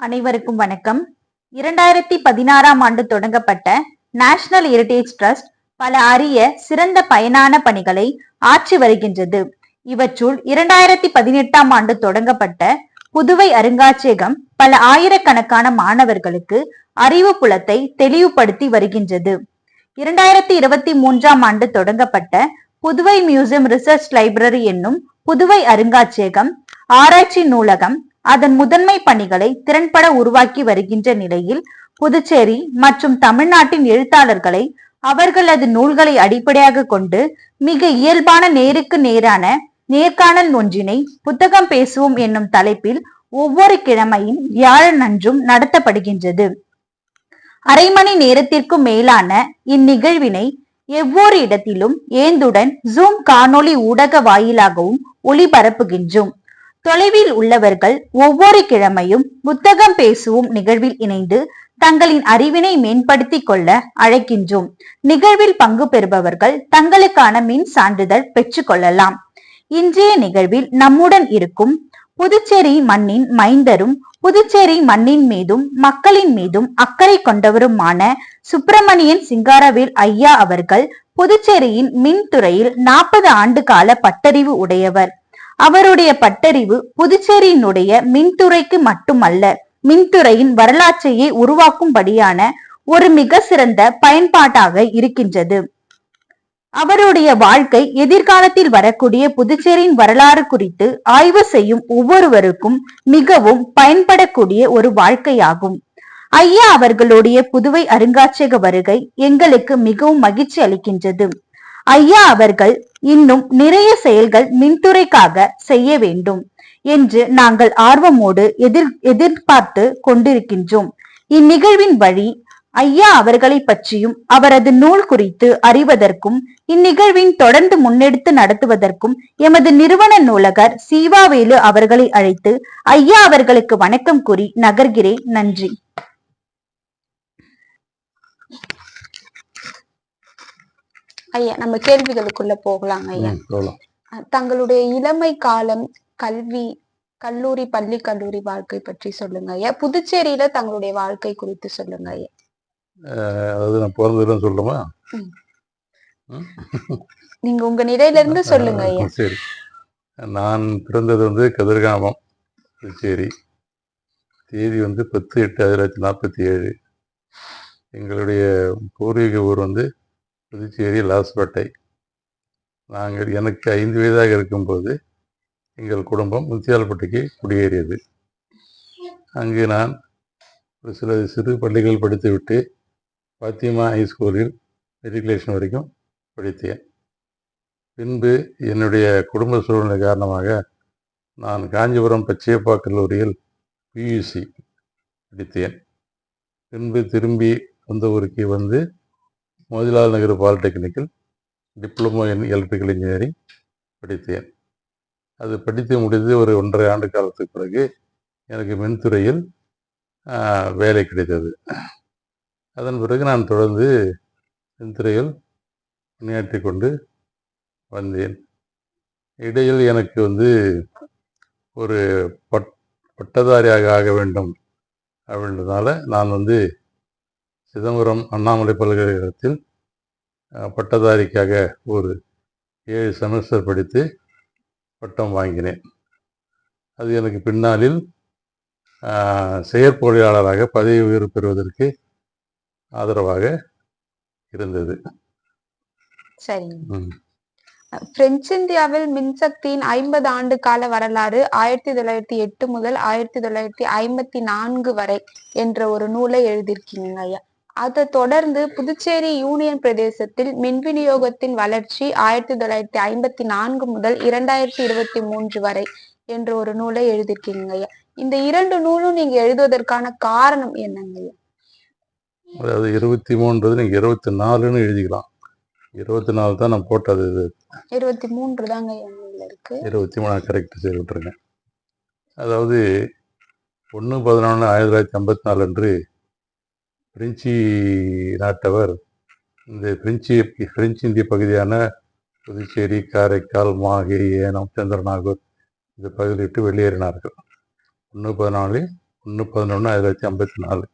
அனைவருக்கும் வணக்கம். இரண்டாயிரத்தி பதினாறாம் ஆண்டு தொடங்கப்பட்ட நேஷனல் ஹெரிடேஜ் ட்ரஸ்ட் பல அரிய சிறந்த பயனான பணிகளை ஆற்றி வருகின்றது. இவற்றுள் இரண்டாயிரத்தி பதினெட்டாம் ஆண்டு தொடங்கப்பட்ட புதுவை அருங்காட்சியகம் பல ஆயிரக்கணக்கான மாணவர்களுக்கு அறிவு புலத்தை தெளிவுபடுத்தி வருகின்றது. இரண்டாயிரத்தி இருபத்தி மூன்றாம் ஆண்டு தொடங்கப்பட்ட புதுவை மியூசியம் ரிசர்ச் லைப்ரரி என்னும் புதுவை அருங்காட்சியகம் ஆராய்ச்சி நூலகம் அதன் முதன்மை பணிகளை திறன்பட உருவாக்கி வருகின்ற நிலையில் புதுச்சேரி மற்றும் தமிழ்நாட்டின் எழுத்தாளர்களை அவர்களது நூல்களை அடிப்படையாக கொண்டு மிக இயல்பான நேருக்கு நேரான நேர்காணல் ஒன்றினை புத்தகம் பேசுவோம் என்னும் தலைப்பில் ஒவ்வொரு கிழமையும் வியாழன் அன்றும் நடத்தப்படுகின்றது. அரை மணி நேரத்திற்கும் மேலான இந்நிகழ்வினை எவ்வொரு இடத்திலும் ஏந்துடன் ஜூம் காணொளி ஊடக வாயிலாகவும் ஒளிபரப்புகின்றோம். தொலைவில் உள்ளவர்கள் ஒவ்வொரு கிழமையும் புத்தகம் பேசுவோம் நிகழ்வில் இணைந்து தங்களின் அறிவினை மேம்படுத்திக் கொள்ள அழைக்கின்றோம். நிகழ்வில் பங்கு பெறுபவர்கள் தங்களுக்கான மின் சான்றிதழ் பெற்றுக் கொள்ளலாம். இன்றைய நிகழ்வில் நம்முடன் இருக்கும் புதுச்சேரி மண்ணின் மைந்தரும் புதுச்சேரி மண்ணின் மீதும் மக்களின் மீதும் அக்கறை கொண்டவருமான சுப்பிரமணியன் சிங்காரவேல் ஐயா அவர்கள் புதுச்சேரியின் மின்துறையில் நாற்பது ஆண்டு கால பட்டறிவு உடையவர். அவருடைய பட்டறிவு புதுச்சேரியினுடைய மின்துறைக்கு மட்டுமல்ல மின்துறையின் வரலாற்றையே உருவாக்கும்படியான ஒரு மிக சிறந்த பயன்பாட்டாக இருக்கின்றது. அவருடைய வாழ்க்கை எதிர்காலத்தில் வரக்கூடிய புதுச்சேரியின் வரலாறு குறித்து ஆய்வு செய்யும் ஒவ்வொருவருக்கும் மிகவும் பயன்படக்கூடிய ஒரு வாழ்க்கையாகும். ஐயா அவர்களுடைய புதுவை அருங்காட்சியக வருகை எங்களுக்கு மிகவும் மகிழ்ச்சி அளிக்கின்றது. ஐயா அவர்கள் இன்னும் நிறைய செயல்கள் மின்துறைக்காக செய்ய வேண்டும் என்று நாங்கள் ஆர்வமோடு எதிர் எதிர்பார்த்து கொண்டிருக்கின்றோம். இந்நிகழ்வின் வழி ஐயா அவர்களை பற்றியும் அவரது நூல் குறித்து அறிவதற்கும் இந்நிகழ்வின் தொடர்ந்து முன்னெடுத்து நடத்துவதற்கும் எமது நிறுவன நூலகர் சீவாவேலு அவர்களை அழைத்து ஐயா அவர்களுக்கு வணக்கம் கூறி நகர்கிறேன். நன்றி. ஐயா நம்ம கேள்விகளுக்குள்ள போகலாம் ஐயா. தங்களுடைய இளமை காலம் கல்வி கல்லூரி பள்ளி கல்லூரி வாழ்க்கை பற்றி சொல்லுங்க ஐயா. புதுச்சேரியில தங்களுடைய வாழ்க்கை குறித்து சொல்லுங்க ஐயா. அதாவது நான் பிறந்ததுன்னு சொல்லணுமா ம்? நீங்க உங்க நிலையில இருந்து சொல்லுங்க ஐயா. சரி. நான் பிறந்தது வந்து கதிர்காமம் புதுச்சேரி. தேதி வந்து பத்து எட்டு ஆயிரத்தி தொள்ளாயிரத்தி நாற்பத்தி ஏழு. எங்களுடைய பூர்வீக ஊர் வந்து புதுச்சேரி லாஸ்பேட்டை. நாங்கள் எனக்கு ஐந்து வயதாக இருக்கும்போது எங்கள் குடும்பம் முத்தியால்பட்டிக்கு குடியேறியது. அங்கு நான் ஒரு சில சிறு பள்ளிகள் படித்துவிட்டு பாத்திமா ஹைஸ்கூலில் மெட்ரிகுலேஷன் வரைக்கும் படித்தேன். பின்பு என்னுடைய குடும்ப சூழ்நிலை காரணமாக நான் காஞ்சிபுரம் பச்சையப்பா கல்லூரியில் பியூசி படித்தேன். பின்பு திரும்பி சொந்த ஊருக்கு வந்து மோதிலால் நகர் பாலிடெக்னிக்கில் டிப்ளமோ இன் எலக்ட்ரிக்கல் இன்ஜினியரிங் படித்தேன். அது படித்து முடிந்து ஒரு ஒன்றரை ஆண்டு காலத்துக்கு பிறகு எனக்கு மின்துறையில் வேலை கிடைத்தது. அதன் பிறகு நான் தொடர்ந்து மின்துறையில் பணியாற்றி கொண்டு வந்தேன். இடையில் எனக்கு வந்து ஒரு பட் பட்டதாரியாக ஆக வேண்டும் அப்படின்றதுனால நான் வந்து சிதம்பரம் அண்ணாமலை பல்கலைக்கழகத்தில் பட்டதாரிக்காக ஒரு ஏழு செமஸ்டர் படித்து பட்டம் வாங்கினேன். அது எனக்கு பின்னாளில் செயற்பொழியாளராக பதவி உயர்வு பெறுவதற்கு ஆதரவாக இருந்தது. பிரெஞ்சு இந்தியாவில் மின்சக்தியின் ஐம்பது ஆண்டு கால வரலாறு ஆயிரத்தி தொள்ளாயிரத்தி எட்டு முதல் ஆயிரத்தி தொள்ளாயிரத்தி ஐம்பத்தி நான்கு வரை என்ற ஒரு நூலை எழுதியிருக்கீங்க ஐயா. அதை தொடர்ந்து புதுச்சேரி யூனியன் பிரதேசத்தில் மின் விநியோகத்தின் வளர்ச்சி ஆயிரத்தி தொள்ளாயிரத்தி ஐம்பத்தி நான்கு முதல் இரண்டாயிரத்தி இருபத்தி மூன்று வரை என்ற ஒரு நூலை எழுதியிருக்கீங்க இந்த இரண்டு நூலும் நீங்க எழுதுவதற்கான காரணம் என்னங்க அதாவது இருபத்தி மூன்றது நீங்கள் இருபத்தி நாலுன்னு எழுதிக்கலாம். இருபத்தி நாலு தான் நான் போட்டது இது. இருபத்தி மூன்று தாங்க இருக்கு. இருபத்தி மூணு கரெக்ட் சரி விட்டுருங்க அதாவது ஒன்று பதினொன்று ஆயிரத்தி தொள்ளாயிரத்தி ஐம்பத்தி நாலு அன்று பிரெஞ்சு நாட்டவர். இந்த பிரெஞ்சு பிரெஞ்சு இந்திய பகுதியான புதுச்சேரி காரைக்கால் மாஹே ஏனம் சந்திரநாகூர் இந்த பகுதியை விட்டு வெளியேறினார்கள். ஒன்று பதினாலு ஒன்று பதினொன்று ஆயிரத்தி தொள்ளாயிரத்தி ஐம்பத்தி நாலு.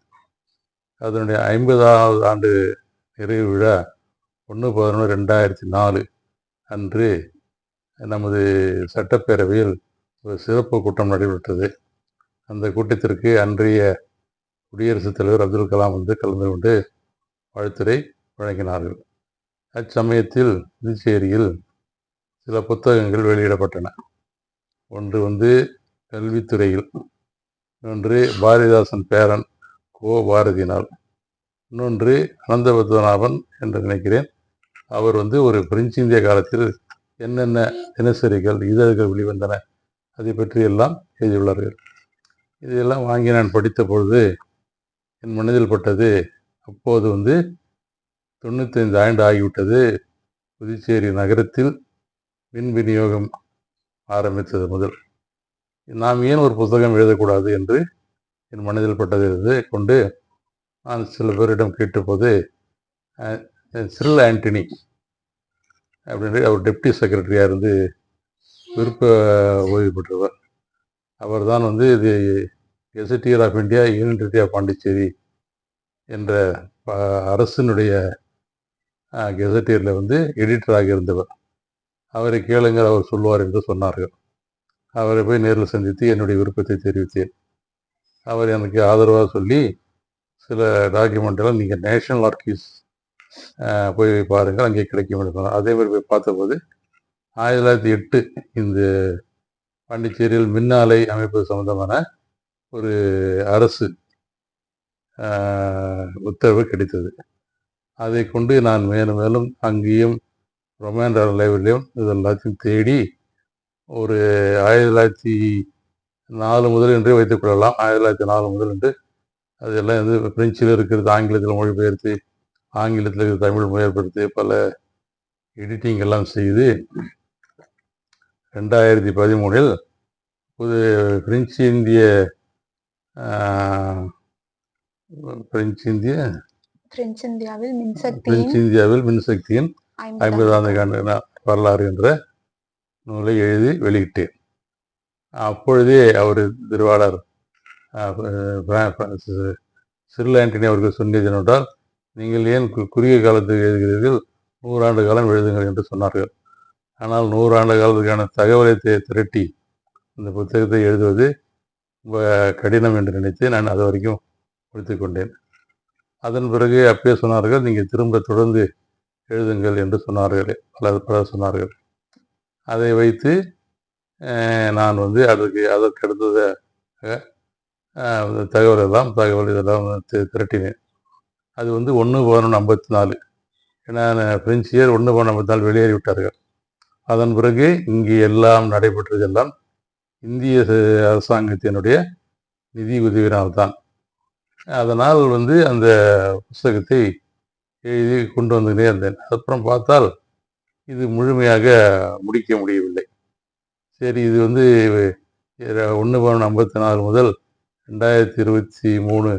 அதனுடைய ஐம்பதாவது ஆண்டு நிறைவு விழா ஒன்று பதினொன்று ரெண்டாயிரத்தி நாலு அன்று நமது சட்டப்பேரவையில் ஒரு சிறப்பு கூட்டம் நடைபெற்றது. அந்த கூட்டத்திற்கு அன்றைய குடியரசுத் தலைவர் அப்துல் கலாம் வந்து கலந்து கொண்டு வாழ்த்துரை வழங்கினார்கள். அச்சமயத்தில் புதுச்சேரியில் சில புத்தகங்கள் வெளியிடப்பட்டன. ஒன்று வந்து கல்வித்துறையில் இன்னொன்று பாரதிதாசன் பேரன் கோ பாரதினால் இன்னொன்று அனந்தபத்மநாபன் என்று நினைக்கிறேன். அவர் வந்து ஒரு பிரெஞ்சு இந்திய காலத்தில் என்னென்ன தினசரிகள் இதழ்கள் வெளிவந்தன அதை பற்றி எல்லாம் எழுதியுள்ளார்கள். இதையெல்லாம் வாங்கி நான் படித்த பொழுது என் மனதில் பட்டது. அப்போது வந்து தொண்ணூத்தைந்து ஆண்டு ஆகிவிட்டது. புதுச்சேரி நகரத்தில் மின் விநியோகம் ஆரம்பித்தது முதல். நாம் ஏன் ஒரு புத்தகம் எழுதக்கூடாது என்று என் மனதில் பட்டதை கொண்டு நான் சில பேரிடம் கேட்டபோது சிறில் ஆண்டனி அப்படின்னு அவர் டெப்டி செக்ரட்டரியாக இருந்து விருப்ப ஓய்வு பெற்றவர். அவர் தான் வந்து இது gazetteer of India university of Pondicherry என்ற ப- அரசினுடைய கெசட்டியரில் வந்து எடிட்டராக இருந்தவர். அவரை கேளுங்கள் அவர் சொல்லுவார் என்று சொன்னார்கள். அவரை போய் நேரில் சந்தித்து என்னுடைய விருப்பத்தை தெரிவித்தேன். அவர் எனக்கு ஆதரவாக சொல்லி சில டாக்குமெண்ட்டெல்லாம் நீங்கள் நேஷனல் ஆர்கிவ்ஸ் போய் பாருங்கள் அங்கே கிடைக்கும் சொன்னார். அதே மாதிரி போய் பார்த்தபோது ஆயிரத்தி தொள்ளாயிரத்தி எட்டு இந்த பாண்டிச்சேரியில் மின்னாலை அமைப்பது சம்பந்தமான ஒரு அரசு உத்தரவு கிடைத்தது. அதை கொண்டு நான் மேலும் மேலும் அங்கேயும் ரொமாண்டர் லைப்ரரியிலும் இது எல்லாத்தையும் தேடி ஒரு ஆயிரத்தி தொள்ளாயிரத்தி நாலு முதல் என்றே வைத்துக் கொள்ளலாம். ஆயிரத்தி தொள்ளாயிரத்தி நாலு முதல் என்று அதெல்லாம் வந்து பிரெஞ்சில் இருக்கிறது ஆங்கிலத்தில் மொழிபெயர்த்து ஆங்கிலத்தில் இருக்கிற தமிழ் மொழிபெயர்த்து பல எடிட்டிங் எல்லாம் செய்து ரெண்டாயிரத்தி பதிமூணில் புது பிரெஞ்சு இந்திய பிரெஞ்சு இந்திய. பிரெஞ்சு இந்தியாவில் மின்சக்தியின் பிரெஞ்சு இந்தியாவில் மின்சக்தியின் ஐம்பதாம் ஆண்டு நா- வரலாறு என்ற நூலை எழுதி வெளியிட்டேன். அப்பொழுதே அவர் திருவாளர் அஹ், பிர- பிர- சிறில் ஆண்டனி அவர்கள் சொன்னது என்னவென்றால் நீங்கள் ஏன் குறுகிய காலத்துக்கு எழுதுகிறீர்கள்? நூறாண்டு காலம் எழுதுங்கள் என்று சொன்னார்கள். ஆனால் நூறாண்டு காலத்துக்கான தகவலை திரட்டி இந்த புத்தகத்தை எழுதுவது கடினம் என்று நினைத்து நான் அது வரைக்கும் முடித்துக் கொண்டேன் அதன் பிறகு அப்பயே சொன்னார்கள் நீங்கள் திரும்ப தொடர்ந்து எழுதுங்கள் என்று சொன்னார்கள் பல பலர் சொன்னார்கள். அதை வைத்து நான் வந்து அதுக்கு அதற்கு அடுத்ததாக தகவல் எல்லாம் தகவல் இதெல்லாம் திரட்டினேன். அது வந்து ஒன்று பதினொன்று ஐம்பத்தி நாலு. ஏன்னா நான் பிரெஞ்சியர் ஒன்று பதினொன்று ஐம்பத்தி நாலு வெளியேறி விட்டார்கள் அதன் பிறகு இங்கே எல்லாம் நடைபெற்றதெல்லாம் இந்திய அரசாங்கத்தினுடைய நிதி உதவினால்தான் அதனால் வந்து அந்த புஸ்தகத்தை எழுதி கொண்டு வந்துகிட்டே இருந்தேன் அப்புறம் பார்த்தால் இது முழுமையாக முடிக்க முடியவில்லை. சரி இது வந்து ஒன்று பதினொன்று ஐம்பத்தி நாலு முதல் ரெண்டாயிரத்தி இருபத்தி மூணு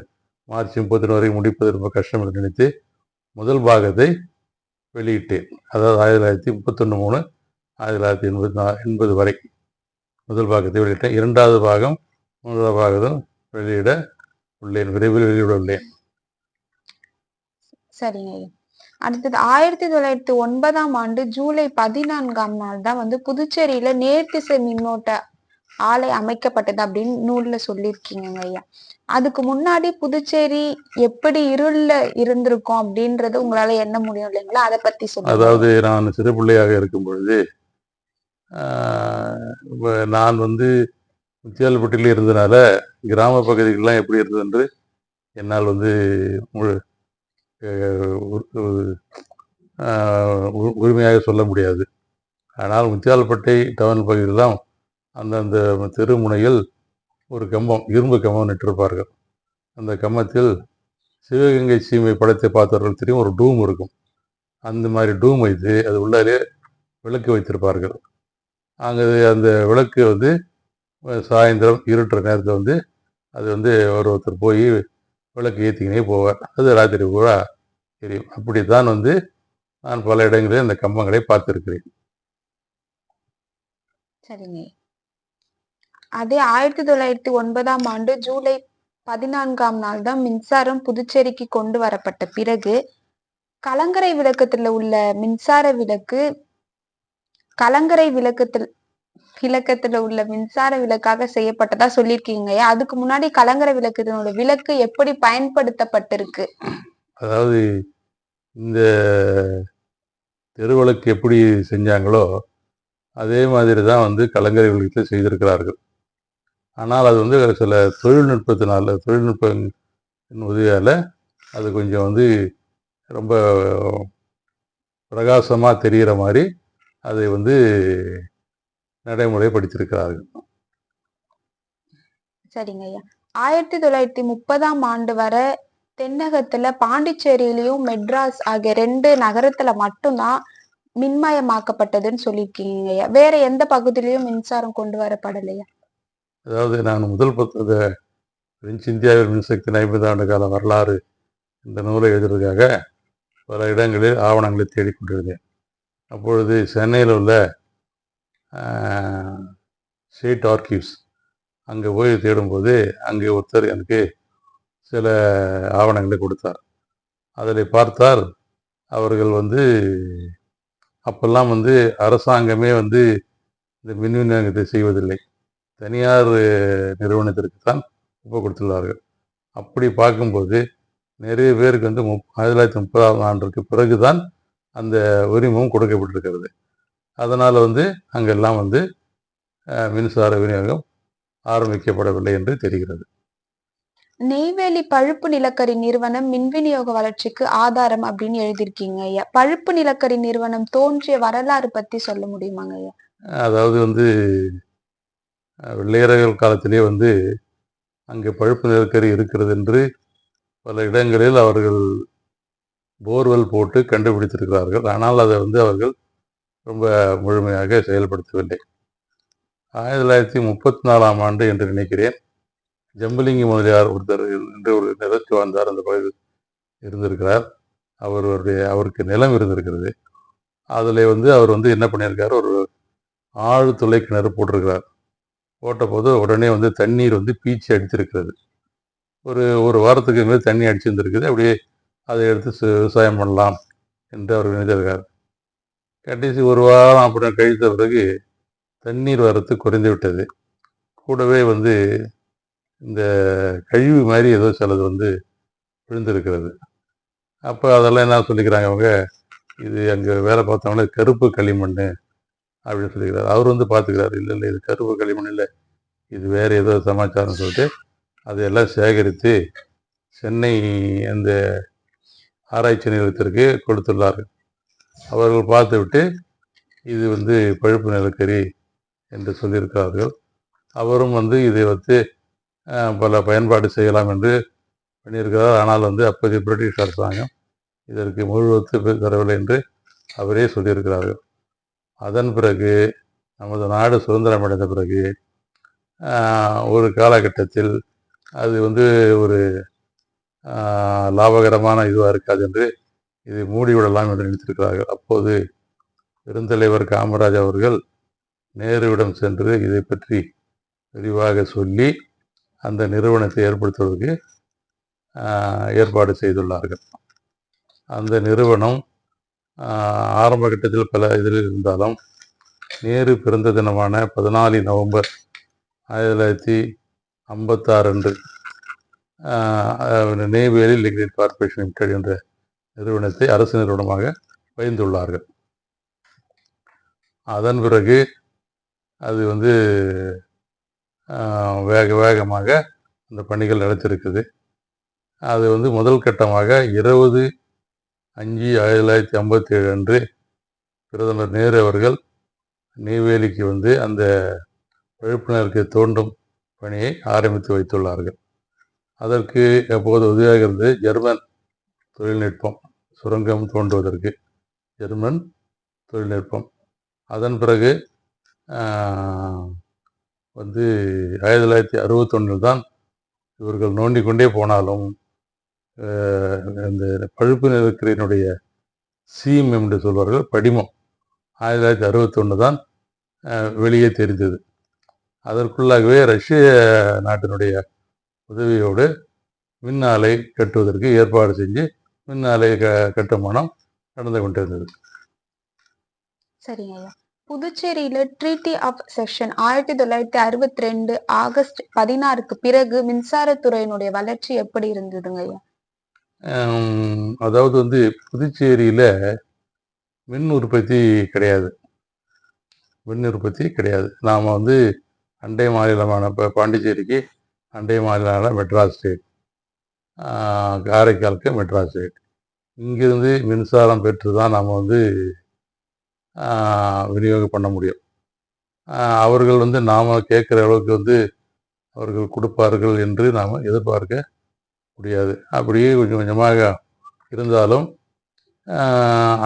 மார்ச் முப்பத்தி வரை முடிப்பது ரொம்ப கஷ்டம் என்று நினைத்து முதல் பாகத்தை வெளியிட்டேன். அதாவது ஆயிரத்தி தொள்ளாயிரத்தி முப்பத்தொன்று மூணு ஆயிரத்தி தொள்ளாயிரத்தி எண்பத்தி நா எண்பது வரை. முதல் பாகத்தை வெளியிட்டேன் இரண்டாவது பாகம் மூன்றாவது பாகத்தும் வெளியிட உள்ளேன் விரைவில் வெளியிட உள்ளேன். சரிங்க. அடுத்தது ஆயிரத்தி தொள்ளாயிரத்தி ஒன்பதாம் ஆண்டு ஜூலை பதினான்காம் நாள் தான் வந்து புதுச்சேரியில நேர்த்திசை மின்னோட்ட ஆலை அமைக்கப்பட்டது அப்படின்னு நூல்ல சொல்லியிருக்கீங்க ஐயா. அதுக்கு முன்னாடி புதுச்சேரி எப்படி இருள்ல இருந்திருக்கும் அப்படின்றது உங்களால எண்ண முடியும் இல்லைங்களா? அதை பத்தி சொல்லுங்க. அதாவது நான் சிறு பிள்ளையாக இருக்கும் பொழுது நான் வந்து முத்தியால்பட்டியில் இருந்தனால கிராம பகுதிகளெலாம் எப்படி இருந்தது என்று என்னால் வந்து முழு உ- உரிமையாக சொல்ல முடியாது. ஆனால் முத்தியால்பட்டை டவுன் பகுதியில் தான் அந்தந்த தெருமுனையில் ஒரு கம்பம் இரும்பு கம்பம் நட்டிருப்பார்கள் அந்த கம்பத்தில் சிவகங்கை சீமை படத்தை பார்த்தவர்கள் தெரியும் ஒரு டூம் இருக்கும். அந்த மாதிரி டூம் வைத்து அது உள்ளாலே விளக்கு வைத்திருப்பார்கள். அங்கே அந்த விளக்கு வந்து சாயந்தரம் இருட்டுற நேரத்தில் வந்து அது வந்து ஒரு ஒருத்தர் போய் விளக்கு ஏற்றிக்கினே போவார். அது ராத்திரி பூரா தெரியும். அப்படித்தான் வந்து நான் பல இடங்களில் அந்த கம்பங்களை பார்த்துருக்கிறேன். சரிங்க. அதே ஆயிரத்தி தொள்ளாயிரத்தி ஒன்பதாம் ஆண்டு ஜூலை பதினான்காம் நாள் தான் மின்சாரம் புதுச்சேரிக்கு கொண்டு வரப்பட்ட பிறகு கலங்கரை விளக்கத்துல உள்ள மின்சார விளக்கு கலங்கரை விளக்கத்தில் விளக்கத்துல உள்ள மின்சார விளக்காக செய்யப்பட்டதா சொல்லியிருக்கீங்க அதுக்கு முன்னாடி கலங்கரை விளக்கத்தினோட விளக்கு எப்படி பயன்படுத்தப்பட்டிருக்கு? அதாவது இந்த தெருவிளக்கு எப்படி செஞ்சாங்களோ அதே மாதிரி தான் வந்து கலங்கரை விளக்கத்தில் செய்திருக்கிறார்கள். ஆனால் அது வந்து சில தொழில்நுட்பத்தினால தொழில்நுட்ப உதவியால் அது கொஞ்சம் வந்து ரொம்ப பிரகாசமாக தெரிகிற மாதிரி அதை வந்து நடைமுறைப்படுத்தியிருக்கிறார்கள் சரிங்க ஐயா. ஆயிரத்தி தொள்ளாயிரத்தி முப்பதாம் ஆண்டு வரை தென்னகத்துல பாண்டிச்சேரியிலயும் மெட்ராஸ் ஆகிய ரெண்டு நகரத்துல மட்டும்தான் மின்மயமாக்கப்பட்டதுன்னு சொல்லியிருக்கீங்க ஐயா. வேற எந்த பகுதியிலயும் மின்சாரம் கொண்டு வரப்படலையா? அதாவது நான் முதல் புத்தக பிரெஞ்சு இந்தியாவில் மின்சக்தி ஐம்பது ஆண்டு கால வரலாறு இந்த நூலை எழுதுறதுக்காக பல இடங்களில் ஆவணங்களை தேடிக்கொண்டிருந்தேன். அப்பொழுது சென்னையில் உள்ள ஸ்டேட் ஆர்கிவ்ஸ் அங்கே போய் தேடும்போது அங்கே ஒருத்தர் எனக்கு சில ஆவணங்களை கொடுத்தார். அதில் பார்த்தால் அவர்கள் வந்து அப்பெல்லாம் வந்து அரசாங்கமே வந்து இந்த மின் விநியோகத்தை செய்வதில்லை. தனியார் நிறுவனத்திற்கு தான் ஒப்பு கொடுத்துள்ளார்கள். அப்படி பார்க்கும்போது நிறைய பேருக்கு வந்து முப் ஆயிரத்தி தொள்ளாயிரத்தி முப்பதாம் ஆண்டுக்கு பிறகுதான் அந்த உரிமம் கொடுக்கப்பட்டிருக்கிறது. அதனால் வந்து அங்கெல்லாம் வந்து மின்சார விநியோகம் ஆரம்பிக்கப்படவில்லை என்று தெரிகிறது. நெய்வேலி பழுப்பு நிலக்கரி நிறுவனம் மின் விநியோக வளர்ச்சிக்கு ஆதாரம் அப்படின்னு எழுதியிருக்கீங்க ஐயா. பழுப்பு நிலக்கரி நிறுவனம் தோன்றிய வரலாறு பத்தி சொல்ல முடியுமாங்க ஐயா? அதாவது வந்து வெள்ளையர்கள் காலத்திலே வந்து அங்கே பழுப்பு நிலக்கரி இருக்கிறது என்று பல இடங்களில் அவர்கள் போர்வெல் போட்டு கண்டுபிடித்திருக்கிறார்கள். ஆனால் அதை வந்து அவர்கள் ரொம்ப முழுமையாக செயல்படுத்தவில்லை. ஆயிரத்தி தொள்ளாயிரத்தி முப்பத்தி நாலாம் ஆண்டு என்று நினைக்கிறேன் ஜம்பலிங்கி முதலியார் ஒருத்தர் என்று ஒரு நிலச்சி வாழ்ந்தார். அந்த பகுதியில் இருந்திருக்கிறார். அவருடைய அவருக்கு நிலம் இருந்திருக்கிறது. அதில் வந்து அவர் வந்து என்ன பண்ணியிருக்காரு? ஒரு ஆழ் துளை கிணறு போட்டிருக்கிறார். போட்டபோது உடனே வந்து தண்ணீர் வந்து பீச்சி அடித்திருக்கிறது. ஒரு ஒரு வாரத்துக்கு மேலே தண்ணி அடிச்சிருந்துருக்குது. அப்படியே அதை எடுத்து விவசாயம் பண்ணலாம் என்று அவர் நினைத்திருக்கார் கடைசி ஒரு வாரம் அப்புறம் கழித்த பிறகு தண்ணீர் வரத்து குறைந்து விட்டது. கூடவே வந்து இந்த கழிவு மாதிரி ஏதோ சிலது வந்து விழுந்திருக்கிறது. அப்போ அதெல்லாம் என்ன சொல்லிக்கிறாங்க அவங்க இது அங்கே வேலை பார்த்தவங்களே கருப்பு களிமண் அப்படின்னு சொல்லிக்கிறார். அவர் வந்து பார்த்துக்கிறார் இல்லை இல்லை இது கருப்பு களிமண் இல்லை. இது வேறு ஏதோ சமாச்சாரம் சொல்லிட்டு அதையெல்லாம் சேகரித்து சென்னை அந்த ஆராய்ச்சி நிலையத்திற்கு கொடுத்துள்ளார்கள். அவர்கள் பார்த்துவிட்டு இது வந்து பழுப்பு நிலக்கரி என்று சொல்லியிருக்கிறார்கள். அவரும் வந்து இதை வந்து பல பயன்பாடு செய்யலாம் என்று பண்ணியிருக்கிறார். ஆனால் வந்து அப்போதைய பிரிட்டிஷ் அரசாங்கம் இதற்கு முழு ஒத்து தரவில்லை என்று அவரே சொல்லியிருக்கிறார்கள். அதன் பிறகு நமது நாடு சுதந்திரம் அடைந்த பிறகு ஒரு காலகட்டத்தில் அது வந்து ஒரு லாபகரமான இதுவாக இருக்காது என்று இதை மூடிவிடலாம் என்று நினைத்திருக்கிறார்கள். அப்போது பெருந்தலைவர் காமராஜ் அவர்கள் நேருவிடம் சென்று இதை பற்றி விரிவாக சொல்லி அந்த நிறுவனத்தை ஏற்படுத்துவதற்கு ஏற்பாடு செய்துள்ளார்கள். அந்த நிறுவனம் ஆரம்ப கட்டத்தில் பல இதில் இருந்தாலும் நேரு பிறந்த தினமான பதினாலு நவம்பர் ஆயிரத்தி தொள்ளாயிரத்தி ஐம்பத்தாறு அன்று நெய்வேலி லிக்னிட் கார்ப்பரேஷன் லிமிடெட் என்ற நிறுவனத்தை அரசு நிறுவனமாக வைந்துள்ளார்கள் அதன் பிறகு அது வந்து வேக வேகமாக அந்த பணிகள் நடத்திருக்குது. அது வந்து முதல் கட்டமாக இருபது அஞ்சு ஆயிரத்தி தொள்ளாயிரத்தி ஐம்பத்தி ஏழு அன்று பிரதமர் நேரு அவர்கள் நெய்வேலிக்கு வந்து அந்த விழிப்புணர்வுக்கு தோண்டும் பணியை ஆரம்பித்து வைத்துள்ளார்கள். அதற்கு எப்போது உதவியாக இருந்தது? ஜெர்மன் தொழில்நுட்பம் சுரங்கம் தோன்றுவதற்கு. ஜெர்மன் தொழில்நுட்பம். அதன் பிறகு வந்து ஆயிரத்தி தொள்ளாயிரத்தி அறுபத்தொன்னில் தான் இவர்கள் நோண்டி கொண்டே போனாலும் இந்த பழுப்பு நிலக்கரியினுடைய சீம் என்று சொல்வார்கள் படிமம் ஆயிரத்தி தொள்ளாயிரத்தி அறுபத்தொன்று தான் வெளியே தெரிந்தது. அதற்குள்ளாகவே ரஷ்ய நாட்டினுடைய உதவியோடு மின் ஆலை கட்டுவதற்கு ஏற்பாடு செஞ்சு மின் ஆலை க கட்டுமானம் நடந்து கொண்டிருந்தது. சரிங்க ஐயா புதுச்சேரியில ட்ரீட்டி ஆஃப் செஷன் ஆயிரத்தி தொள்ளாயிரத்தி அறுபத்தி ரெண்டு ஆகஸ்ட் பதினாறுக்கு பிறகு மின்சாரத்துறையினுடைய வளர்ச்சி எப்படி இருந்ததுங்க ஐயா அதாவது வந்து புதுச்சேரியில் மின் உற்பத்தி கிடையாது. மின் உற்பத்தி கிடையாது. நாம் வந்து அண்டை மாநிலமான இப்போ பாண்டிச்சேரிக்கு அண்டை மாநிலமான மெட்ராஸ் ஸ்டேட். காரைக்காலுக்கு மெட்ராஸ் ஸ்டேட். இங்கிருந்து மின்சாரம் பெற்று தான் நாம் வந்து விநியோகம் பண்ண முடியும். அவர்கள் வந்து நாம் கேட்குற அளவுக்கு வந்து அவர்கள் கொடுப்பார்கள் என்று நாம் எதிர்பார்க்க முடியாது. அப்படியே கொஞ்சம் கொஞ்சமாக இருந்தாலும்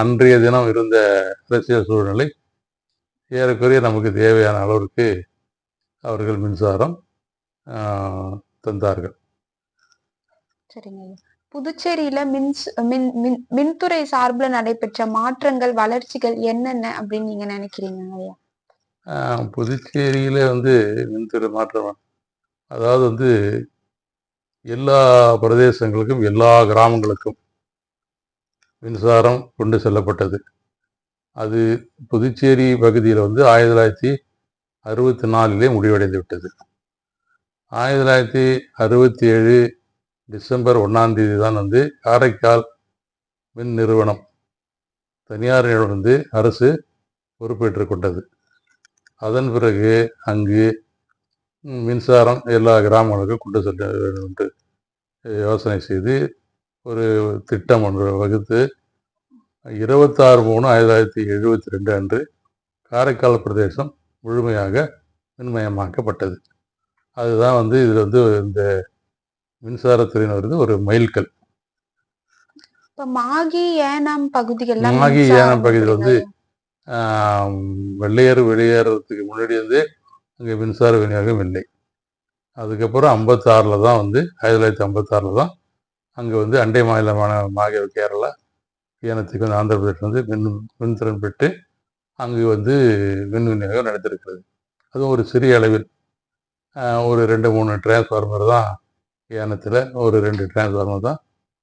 அன்றைய தினம் இருந்த அரசியல் சூழ்நிலை ஏறக்குறைய நமக்கு தேவையான அளவிற்கு அவர்கள் மின்சாரம் தந்தார்கள். சரிங்க புதுச்சேரியில மின் மின் மின் மின்துறை சார்பில் நடைபெற்ற மாற்றங்கள் வளர்ச்சிகள் என்னென்ன அப்படின்னு நீங்க நினைக்கிறீங்க ஐயா? புதுச்சேரியில வந்து மின்துறை மாற்றம் அதாவது வந்து எல்லா பிரதேசங்களுக்கும் எல்லா கிராமங்களுக்கும் மின்சாரம் கொண்டு செல்லப்பட்டது. அது புதுச்சேரி பகுதியில் வந்து ஆயிரத்தி தொள்ளாயிரத்தி அறுபத்தி நாலிலே முடிவடைந்து விட்டது. ஆயிரத்தி தொள்ளாயிரத்தி அறுபத்தி ஏழு டிசம்பர் ஒன்றாம் தேதி தான் வந்து காரைக்கால் மின் நிறுவனம் தனியார் வந்து அரசு பொறுப்பேற்றுக் கொண்டது. அதன் பிறகு அங்கு மின்சாரம் எல்லா கிராமங்களுக்கும் கொண்டு செல்ல வேண்டும் என்று யோசனை செய்து ஒரு திட்டம் ஒன்று வகுத்து இருபத்தாறு மூணு ஆயிரத்தி தொள்ளாயிரத்தி எழுபத்தி ரெண்டு அன்று காரைக்கால் பிரதேசம் முழுமையாக மின்மயமாக்கப்பட்டது. அதுதான் வந்து இதில் வந்து இந்த மின்சாரத்துறையினர் வந்து ஒரு மைல்கல். இப்ப மாகி ஏனாம் பகுதிகள்லாம் மாகி, ஏனாம் பகுதியில் வந்து வெள்ளையர் வெளியேறதுக்கு முன்னாடி வந்து அங்கே மின்சார விநியோகம் இல்லை. அதுக்கப்புறம் ஐம்பத்தாறில் தான் வந்து ஆயிரத்தி தொள்ளாயிரத்தி ஐம்பத்தாறில் தான் அங்கே வந்து அண்டை மாநிலமான மாகே கேரளா ஏனத்துக்கு வந்து ஆந்திர பிரதேஷ் வந்து மின் மின்திறன் பெற்று அங்கு வந்து மின் விநியோகம் நடத்திருக்கிறது. அதுவும் ஒரு சிறிய அளவில். ஒரு ரெண்டு மூணு டிரான்ஸ்ஃபார்மர் தான் ஏனத்தில் ஒரு ரெண்டு டிரான்ஸ்ஃபார்மர் தான்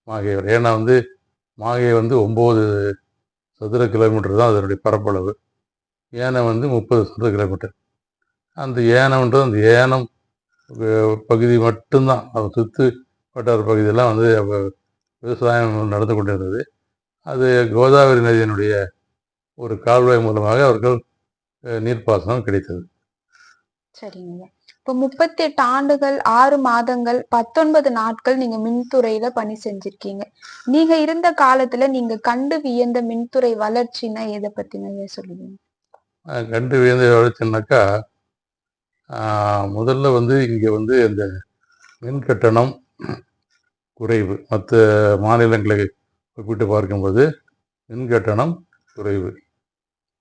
மாகே ஏன்னா வந்து மாகே வந்து ஒம்பது சதுர கிலோமீட்டர் தான் அதனுடைய பரப்பளவு. ஏனம் வந்து முப்பது சதுர கிலோமீட்டர் அந்த ஏனம்ன்றது அந்த ஏனம் பகுதி மட்டும்தான். அது சுற்று வட்டார பகுதியெல்லாம் வந்து விவசாயம் நடந்து கொண்டிருந்தது. அது கோதாவரி நதியினுடைய ஒரு கால்வாய் மூலமாக அவர்கள் நீர்ப்பாசனம் கிடைத்தது. சரிங்க. இப்ப முப்பத்தி எட்டு ஆண்டுகள் ஆறு மாதங்கள் பத்தொன்பது நாட்கள் நீங்க மின்துறையில பணி செஞ்சிருக்கீங்க. நீங்க இருந்த காலத்துல நீங்க கண்டு வியந்த மின்துறை வளர்ச்சினா எதை பத்தின ஐயா சொல்லுவீங்க? கண்டு வியந்த வளர்ச்சினாக்கா முதல்ல வந்து இங்கே வந்து இந்த மின் கட்டணம் குறைவு. மற்ற மாநிலங்களை ஒப்பிட்டு பார்க்கும்போது மின் கட்டணம் குறைவு.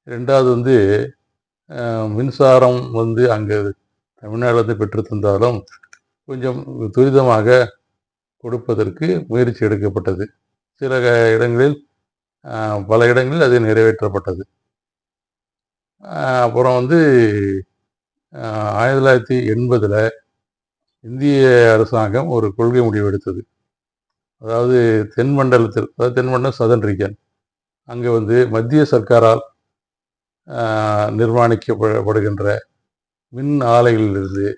ரெண்டாவது வந்து மின்சாரம் வந்து அங்கே தமிழ்நாட்டில் பெற்று தந்தாலும் கொஞ்சம் துரிதமாக கொடுப்பதற்கு முயற்சி எடுக்கப்பட்டது. சில இடங்களில் பல இடங்களில் அது நிறைவேற்றப்பட்டது. அப்புறம் வந்து ஆயிரத்தி தொள்ளாயிரத்தி எண்பதில் இந்திய அரசாங்கம் ஒரு கொள்கை முடிவு எடுத்தது. அதாவது தென் மண்டலத்தில் அதாவது தென் மண்டலம் சதன் ரீஜன் அங்கே வந்து மத்திய சர்க்காரால் நிர்மாணிக்கப்படுகின்ற மின் ஆலைகளிலிருந்து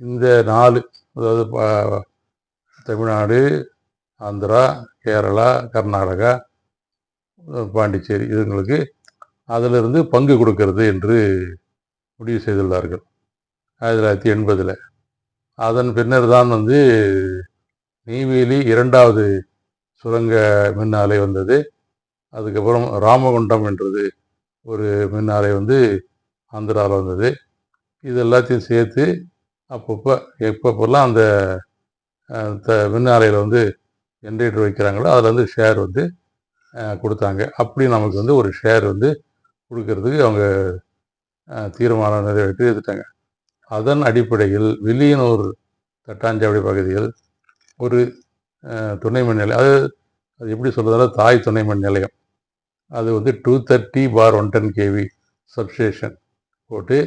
இந்த நாலு அதாவது பா- தமிழ்நாடு ஆந்திரா கேரளா கர்நாடகா பாண்டிச்சேரி இதுங்களுக்கு அதிலிருந்து பங்கு கொடுக்கறது என்று முடிவு செய்துள்ளார்கள். ஆயிரத்தி தொள்ளாயிரத்தி எண்பதில். அதன் பின்னர் தான் வந்து நெய்வேலி இரண்டாவது சுரங்க மின் ஆலை வந்தது. அதுக்கப்புறம் ராமகுண்டம் என்றது ஒரு மின் ஆலை வந்து ஆந்திராவில் வந்தது. இது எல்லாத்தையும் சேர்த்து அப்பப்போ எப்பப்போல்லாம் அந்த த- மின்னாலையில் வந்து ஜென்ரேட்டர் வைக்கிறாங்களோ அதில் வந்து ஷேர் வந்து கொடுத்தாங்க. அப்படி நமக்கு வந்து ஒரு ஷேர் வந்து கொடுக்கறதுக்கு அவங்க தீர்மானம் நிறைவேற்றி எடுத்துட்டாங்க. அதன் அடிப்படையில் வில்லியனூர் தட்டாஞ்சாவடி பகுதியில் ஒரு துணை மின் நிலையம் அது அது எப்படி சொல்கிறதால தாய் துணை மின் நிலையம். அது வந்து two thirty bar one ten KV substation போட்டு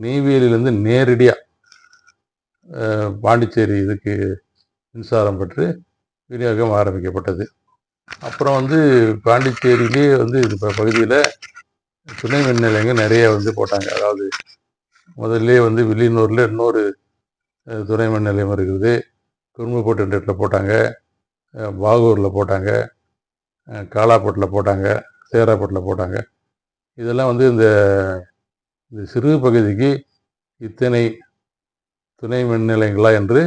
நெய்வேலியிலேருந்து நேரடியாக பாண்டிச்சேரி இதுக்கு மின்சாரம் பெற்று விநியோகம் ஆரம்பிக்கப்பட்டது. அப்புறம் வந்து பாண்டிச்சேரியிலே வந்து இது பகுதியில் துணை மின் நிலையங்கள் நிறைய வந்து போட்டாங்க. அதாவது முதல்ல வந்து வில்லியனூரில் இன்னொரு துணை மின் நிலையம் இருக்குது. குரும்புக்கோட்டை போட்டாங்க. பாகூரில் போட்டாங்க. காலாப்பட்டில் போட்டாங்க. சேராப்பட்டில் போட்டாங்க. இதெல்லாம் வந்து இந்த இந்த சிறு பகுதிக்கு இத்தனை துணை மின் நிலையங்களா என்று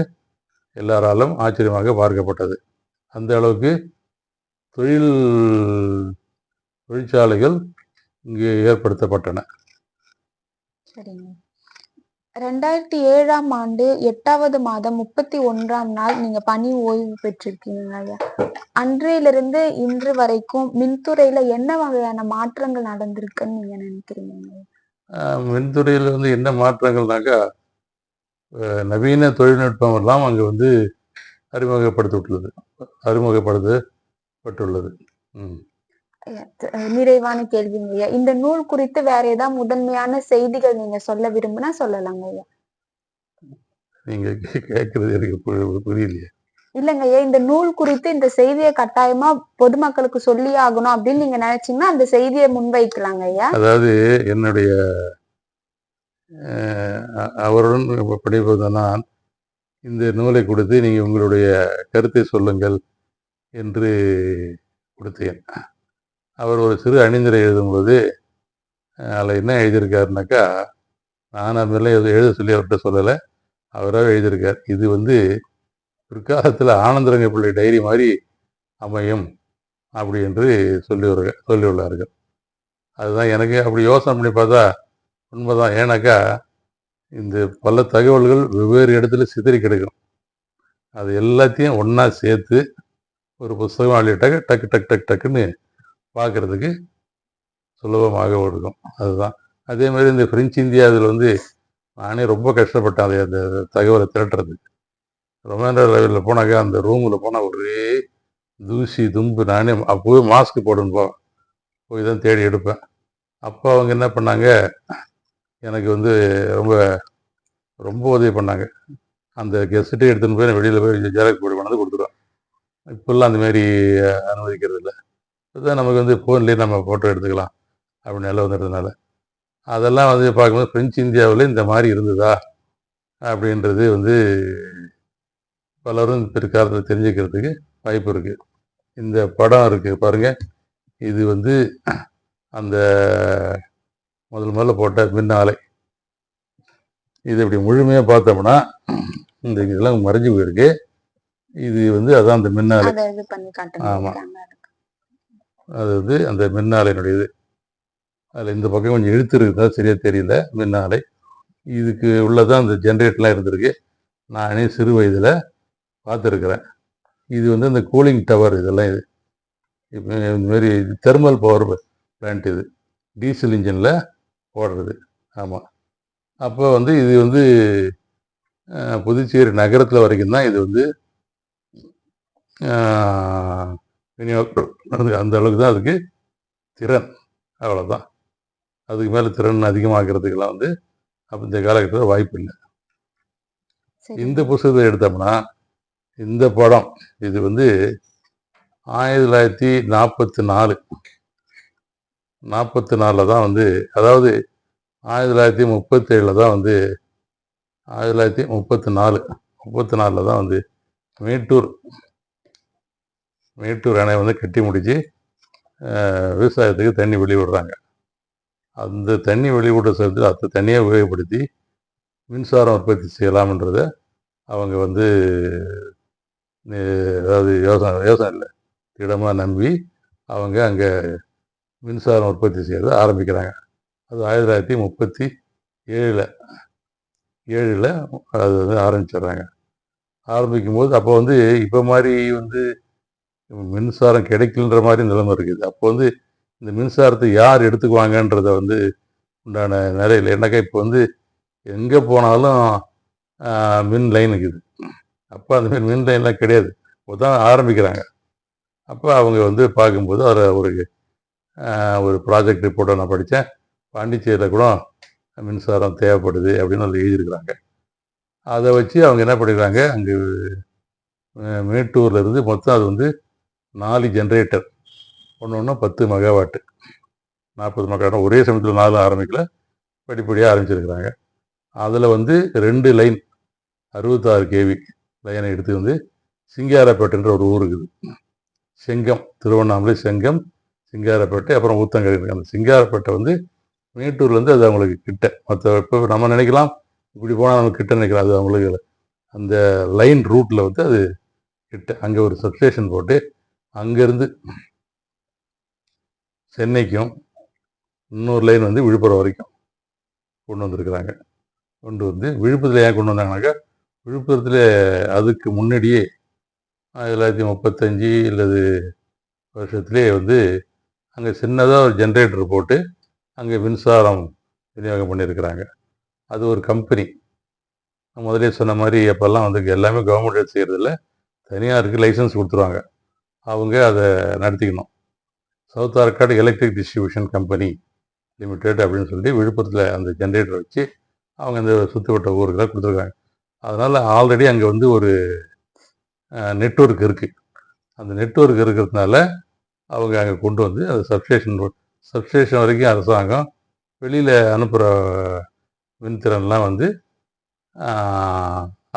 எல்லாராலும் ஆச்சரியமாக பார்க்கப்பட்டது. அந்த அளவுக்கு தொழில் தொழிற்சாலைகள் இங்கே ஏற்படுத்தப்பட்டன. சரிங்க. ரெண்டாயிரத்தி ஏழாம் ஆண்டு எட்டாவது மாதம் முப்பத்தி ஒன்றாம் நாள் நீங்க பணி ஓய்வு பெற்றிருக்கீங்க ஐயா. அன்றையிலிருந்து இன்று வரைக்கும் மின்துறையில என்ன வகையான மாற்றங்கள் நடந்திருக்குன்னு நீங்க நினைக்கிறீங்க? மின்துறையில் வந்து என்ன மாற்றங்கள்னாக்கா நவீன தொழில்நுட்பம் எல்லாம் அங்கே வந்து அறிமுகப்படுத்தப்பட்டுள்ளது. அறிமுகப்படுத்தப்பட்டுள்ளது நிறைவான கேள்விங்க ஐயா. இந்த நூல் குறித்து வேற ஏதாவது முதன்மையான செய்திகள் நீங்க சொல்ல விரும்பினா சொல்லலாங்க ஐயா. நீங்க கேட்கறது எனக்கு புரியலையே. இல்லைங்கய்யா இந்த நூல் குறித்து இந்த செய்தியை கட்டாயமா பொதுமக்களுக்கு சொல்லி ஆகணும் அப்படின்னு நீங்க நினைச்சீங்கன்னா அந்த செய்தியை முன்வைக்கலாங்க ஐயா. அதாவது என்னுடைய அவருடன் படிப்பது நான் இந்த நூலை கொடுத்து நீங்கள் உங்களுடைய கருத்தை சொல்லுங்கள் என்று கொடுத்தேன். அவர் ஒரு சிறு அணிந்துரை எழுதும்போது போது அதில் என்ன எழுதியிருக்காருனாக்கா நான் அது எழுத சொல்லி அவர்கிட்ட சொல்லலை. அவராக எழுதியிருக்கார். இது வந்து பிற்காலத்தில் ஆனந்தரங்க பிள்ளை டைரி மாதிரி அமையும் அப்படி என்று சொல்லி சொல்லியுள்ளார்கள் அதுதான் எனக்கு அப்படி யோசனை பண்ணி பார்த்தா உண்மைதான். ஏன்னாக்கா இந்த பல தகவல்கள் வெவ்வேறு இடத்துல சிதறி கிடக்கும். அது எல்லாத்தையும் ஒன்றா சேர்த்து ஒரு புஸ்தகம் அள்ளிட்டாக்க டக்கு டக்கு டக்கு டக்குன்னு பார்க்கறதுக்கு சுலபமாக இருக்கும். அதுதான். அதே மாதிரி இந்த பிரெஞ்சு இந்தியா இதில் வந்து நானே ரொம்ப கஷ்டப்பட்டேன் அதை அந்த தகவலை திரட்டுறதுக்கு. ரொமாண்டோ லெவலில் போனாக்கா அந்த ரூமில் போனால் ஒரே தூசி தும்பு நானே அப்போவே மாஸ்க் போடணும் போ. போய் தான் தேடி எடுப்பேன். அப்போ அவங்க என்ன பண்ணாங்க? எனக்கு வந்து ரொம்ப ரொம்ப உதவி பண்ணாங்க. அந்த கெஸ்ட்டே எடுத்துன்னு போய் வெளியில் போய் ஜெராக்ஸ் போட்டு பண்ணது கொடுத்துருவேன் இப்போல்லாம் அந்தமாரி அனுமதிக்கிறது இல்லை. இதுதான் நமக்கு வந்து ஃபோன்லேயே நம்ம ஃபோட்டோ எடுத்துக்கலாம். அப்படின்னு எல்லாம் வந்துடுறதுனால அதெல்லாம் வந்து பார்க்கும்போது பிரெஞ்சு இந்தியாவில் இந்த மாதிரி இருந்ததா? அப்படின்றது வந்து பலரும் பிற்காலத்தில் தெரிஞ்சுக்கிறதுக்கு வாய்ப்பு இருக்குது இந்த படம் இருக்குது பாருங்கள் இது வந்து அந்த முதல் முதல்ல போட்ட மின்னாலை இது இப்படி முழுமையாக பார்த்தோம்னா இந்த இதெல்லாம் மறைஞ்சு போயிருக்கு. இது வந்து அதான் அந்த மின்னாலை. அதை இது பண்ணி காட்டுங்க. ஆமா. ஐயா. அது வந்து அந்த மின்னாலையினுடைய இது. அதில் இந்த பக்கம் கொஞ்சம் இழுத்து இருக்குதா சரியா தெரியல மின்னாலை. இதுக்கு உள்ளதான் அந்த ஜென்ரேட்டர்லாம் இருந்திருக்கு. நானே சிறு வயதில் பார்த்துருக்குறேன். இது வந்து இந்த கூலிங் டவர் இதெல்லாம் இது. இப்போ இந்த மாதிரி தெர்மல் பவர் பிளான்ட் இது. டீசல் இன்ஜினில் ஓடுறது ஆமாம் அப்போ வந்து இது வந்து புதுச்சேரி நகரத்தில் வரைக்கும் தான் இது வந்து விநியோகம் அந்த அளவுக்கு தான் அதுக்கு திறன். அவ்வளோதான் அதுக்கு மேலே திறன் அதிகமாக்குறதுக்கெல்லாம் வந்து அப்போ இந்த காலகட்டத்தில் வாய்ப்பு இல்லை. இந்த புத்தகத்தை எடுத்தோம்னா இந்த படம் இது வந்து ஆயிரத்தி தொள்ளாயிரத்தி நாற்பத்தி நாலு. நாற்பத்தி நாலில் தான் வந்து அதாவது ஆயிரத்தி தொள்ளாயிரத்தி முப்பத்தேழில் தான் வந்து ஆயிரத்தி தொள்ளாயிரத்தி முப்பத்தி நாலு முப்பத்தி நாலில் தான் வந்து மேட்டூர் மேட்டூர் அணை வந்து கட்டி முடித்து விவசாயத்துக்கு தண்ணி வெளிவிடுறாங்க. அந்த தண்ணி வெளிவிடுற சேர்த்து அந்த தண்ணியை உபயோகப்படுத்தி மின்சாரம் உற்பத்தி செய்யலாம்ன்றத அவங்க வந்து அதாவது யோசனை யோசனை இல்லை. திடமாக நம்பி அவங்க அங்கே மின்சாரம் உற்பத்தி செய்கிறத ஆரம்பிக்கிறாங்க. அது ஆயிரத்தி தொள்ளாயிரத்தி முப்பத்தி ஏழில் ஏழில் அது வந்து ஆரம்பிச்சிடுறாங்க. ஆரம்பிக்கும் போது அப்போ வந்து இப்போ மாதிரி வந்து மின்சாரம் கிடைக்கலன்ற மாதிரி நிலைமை இருக்குது. அப்போ வந்து இந்த மின்சாரத்தை யார் எடுத்துக்குவாங்கன்றத வந்து உண்டான நிலையில். என்னக்கா இப்போ வந்து எங்கே போனாலும் மின் லைன் இருக்குது அப்போ அந்த மாதிரி மின் லைன்லாம் கிடையாது. இப்போ தான் ஆரம்பிக்கிறாங்க. அப்போ அவங்க வந்து பார்க்கும்போது அவர் ஒரு ஒரு ப்ராஜெக்ட் ரிப்போர்ட்டை நான் படித்தேன். பாண்டிச்சேரியில் கூட மின்சாரம் தேவைப்படுது அப்படின்னு அதில் எழுதியிருக்கிறாங்க. அதை வச்சு அவங்க என்ன பண்ணிக்கிறாங்க? அங்கே மேட்டூரில் இருந்து மொத்தம் அது வந்து நாலு ஜென்ரேட்டர் ஒன்று ஒன்று பத்து மெகாவாட்டு நாற்பது மெகாவாட் ஒரே சமயத்தில் நாலு ஆரம்பிக்கல. படிப்படியாக ஆரம்பிச்சிருக்கிறாங்க. அதில் வந்து ரெண்டு லைன் அறுபத்தாறு கேவி லைனை எடுத்து வந்து சிங்காரப்பேட்டைன்ற ஒரு ஊர் இருக்குது. செங்கம் திருவண்ணாமலை செங்கம் சிங்காரப்பேட்டை அப்புறம் ஊத்தங்கரை இருக்குது அந்த சிங்காரப்பேட்டை வந்து மேட்டூர்லேருந்து அது அவங்களுக்கு கிட்ட. மற்ற இப்போ நம்ம நினைக்கலாம் இப்படி போனால் நமக்கு கிட்ட நினைக்கலாம் அது அவங்களுக்கு அந்த லைன் ரூட்டில் வந்து அது கிட்ட. அங்கே ஒரு சப்ஸ்டேஷன் போட்டு அங்கேருந்து சென்னைக்கும் இன்னொரு லைன் வந்து விழுப்புரம் வரைக்கும் கொண்டு வந்திருக்கிறாங்க. கொண்டு வந்து விழுப்புரத்தில் ஏன் கொண்டு வந்தாங்கனாக்கா விழுப்புரத்தில் அதுக்கு முன்னாடியே ஆயிரத்தி தொள்ளாயிரத்தி முப்பத்தஞ்சு இல்லது வருஷத்துலேயே வந்து அங்கே சின்னதாக ஒரு ஜென்ரேட்டர் போட்டு அங்கே மின்சாரம் விநியோகம் பண்ணியிருக்கிறாங்க. அது ஒரு கம்பெனி முதலே சொன்ன மாதிரி அப்போல்லாம் வந்து எல்லாமே கவர்மெண்ட் செய்கிறதில்ல தனியாருக்கு லைசன்ஸ் கொடுத்துருவாங்க. அவங்க அதை நடத்திக்கணும். South Arcot electric distribution company limited அப்படின்னு சொல்லி விழுப்புரத்தில் அந்த ஜென்ரேட்டர் வச்சு அவங்க அந்த சுற்றுவட்ட ஊருக்கெல்லாம் கொடுத்துருக்காங்க. அதனால் ஆல்ரெடி அங்கே வந்து ஒரு நெட்ஒர்க் இருக்குது அந்த நெட்வொர்க் இருக்கிறதுனால அவங்க அங்கே கொண்டு வந்து அந்த சப்ஸ்டேஷன் சப்ஸ்டேஷன் வரைக்கும் அரசாங்கம் வெளியில் அனுப்புகிற மின்திறன்லாம் வந்து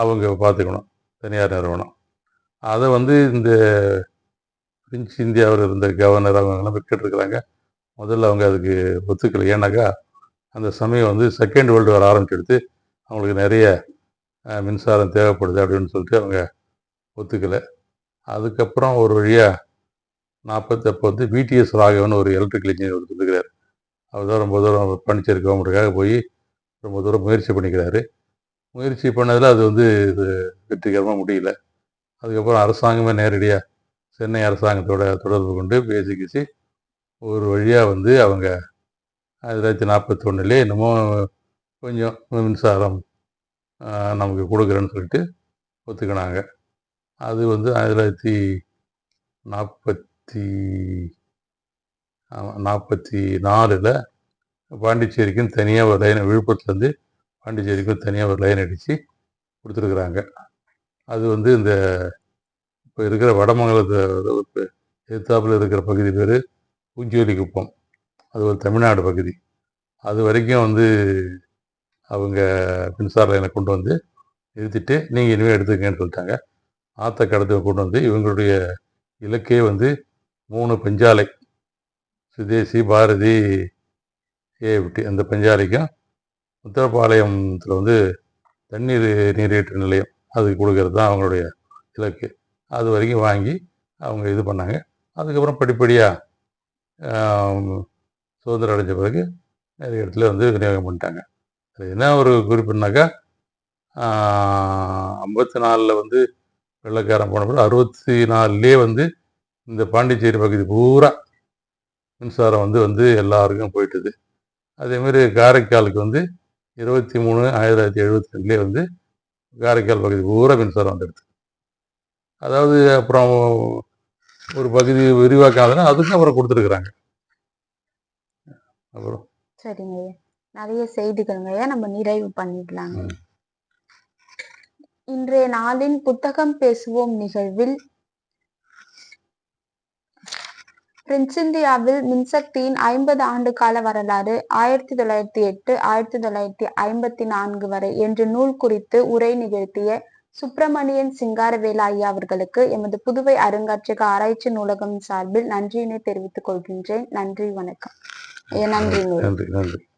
அவங்க பார்த்துக்கணும். தனியார் நிறுவனம். அதை வந்து இந்த பிரின்ச் இந்தியாவில் இருந்த கவர்னர் அவங்கெல்லாம் விட்டுருக்குறாங்க முதல்ல அவங்க அதுக்கு ஒத்துக்கலை. ஏன்னாக்கா அந்த சமயம் வந்து செகண்ட் வேர்ல்டு வார் ஆரம்பிச்செடுத்து அவங்களுக்கு நிறைய மின்சாரம் தேவைப்படுது அப்படின்னு சொல்லிட்டு அவங்க ஒத்துக்கலை. அதுக்கப்புறம் ஒரு வழியாக நாற்பத்தப்போ வந்து பிடிஎஸ் ராகவன் ஒரு எலக்ட்ரிக்கல் இன்ஜினியர் ஒருத்தர் இருக்கிறார் அவர் தான் ரொம்ப தூரம் பாண்டிச்சேரி கிலோமீட்டருக்காக போய் ரொம்ப தூரம் முயற்சி பண்ணிக்கிறாரு. முயற்சி பண்ணதில் அது வந்து இது வெற்றிகரமாக முடியல. அதுக்கப்புறம் அரசாங்கமே நேரடியாக சென்னை அரசாங்கத்தோட தொடர்பு கொண்டு பேசிக்கிச்சு. ஒரு வழியாக வந்து அவங்க ஆயிரத்தி தொள்ளாயிரத்தி நாற்பத்தொன்னுலேயே என்னமோ கொஞ்சம் மின்சாரம் நமக்கு கொடுக்குறேன்னு சொல்லிட்டு ஒத்துக்கினாங்க. அது வந்து ஆயிரத்தி தொள்ளாயிரத்தி நாற்பத்தி நாற்பத்தி நாலில் பாண்டிச்சேரிக்கும் தனியாக ஒரு லைன் விழுப்புரத்துலேருந்து பாண்டிச்சேரிக்கும் தனியாக ஒரு லைன் அடித்து கொடுத்துருக்குறாங்க. அது வந்து இந்த இப்போ இருக்கிற வடமங்கலத்தை எதிர்த்தாப்புல இருக்கிற பகுதி பேர் பூஞ்சோலி குப்பம். அது ஒரு தமிழ்நாடு பகுதி. அது வரைக்கும் வந்து அவங்க மின்சார லைனை கொண்டு வந்து நிறுத்திட்டு நீங்கள் இனிமேல் எடுத்துக்கங்கன்னு சொல்லிட்டாங்க. ஆற்ற கடத்தை கொண்டு வந்து இவங்களுடைய இலக்கே வந்து மூணு பஞ்சாலை. சுதேசி பாரதி ஏவிட்டி அந்த பஞ்சாலைக்கும் உத்தரப்பாளையத்தில் வந்து தண்ணீர் நீரேற்று நிலையம் அது கொடுக்கறது தான் அவங்களுடைய இலக்கு. அது வரைக்கும் வாங்கி அவங்க இது பண்ணாங்க. அதுக்கப்புறம் படிப்படியாக சுதந்திரம் அடைஞ்ச பிறகு நிறைய இடத்துல வந்து விநியோகம் பண்ணிட்டாங்க. அது என்ன ஒரு குறிப்புனாக்கா ஐம்பத்தி நாலில் வந்து வெள்ளைக்காரன் போன பிறகு அறுபத்தி நாலுலேயே வந்து இந்த பாண்டிச்சேரி பகுதி பூரா மின்சாரம் வந்து வந்து எல்லாருக்கும் போயிட்டுது. அதேமாரி காரைக்காலுக்கு வந்து இருபத்தி மூணு ஆயிரத்தி தொள்ளாயிரத்தி எழுபத்தி ரெண்டுலேயே வந்து காரைக்கால் பகுதி பூரா மின்சாரம் வந்துடுது. அதாவது அப்புறம் ஒரு பகுதி விரிவாக்காதுன்னா அதுக்கும் அப்புறம் கொடுத்துருக்குறாங்க. அப்புறம் சரிங்க நிறைய செய்திகள்ங்க. ஐயா நம்ம நிறைவு பண்ணிடலாங்க? ம். இன்றைய நாளின் புத்தகம் பேசுவோம் நிகழ்வில். பிரெஞ்சு இந்தியாவில் மின்சக்தியின் ஐம்பது ஆண்டு கால வரலாறு ஆயிரத்தி தொள்ளாயிரத்தி எட்டு ஆயிரத்தி தொள்ளாயிரத்தி ஐம்பத்தி நான்கு வரை என்ற நூல் குறித்து உரை நிகழ்த்திய சுப்பிரமணியன் சிங்காரவேலா ஐயா அவர்களுக்கு எமது புதுவை அருங்காட்சியக ஆராய்ச்சி நூலகம் சார்பில் நன்றியினை தெரிவித்துக் கொள்கின்றேன். நன்றி வணக்கம். நன்றி நன்றி.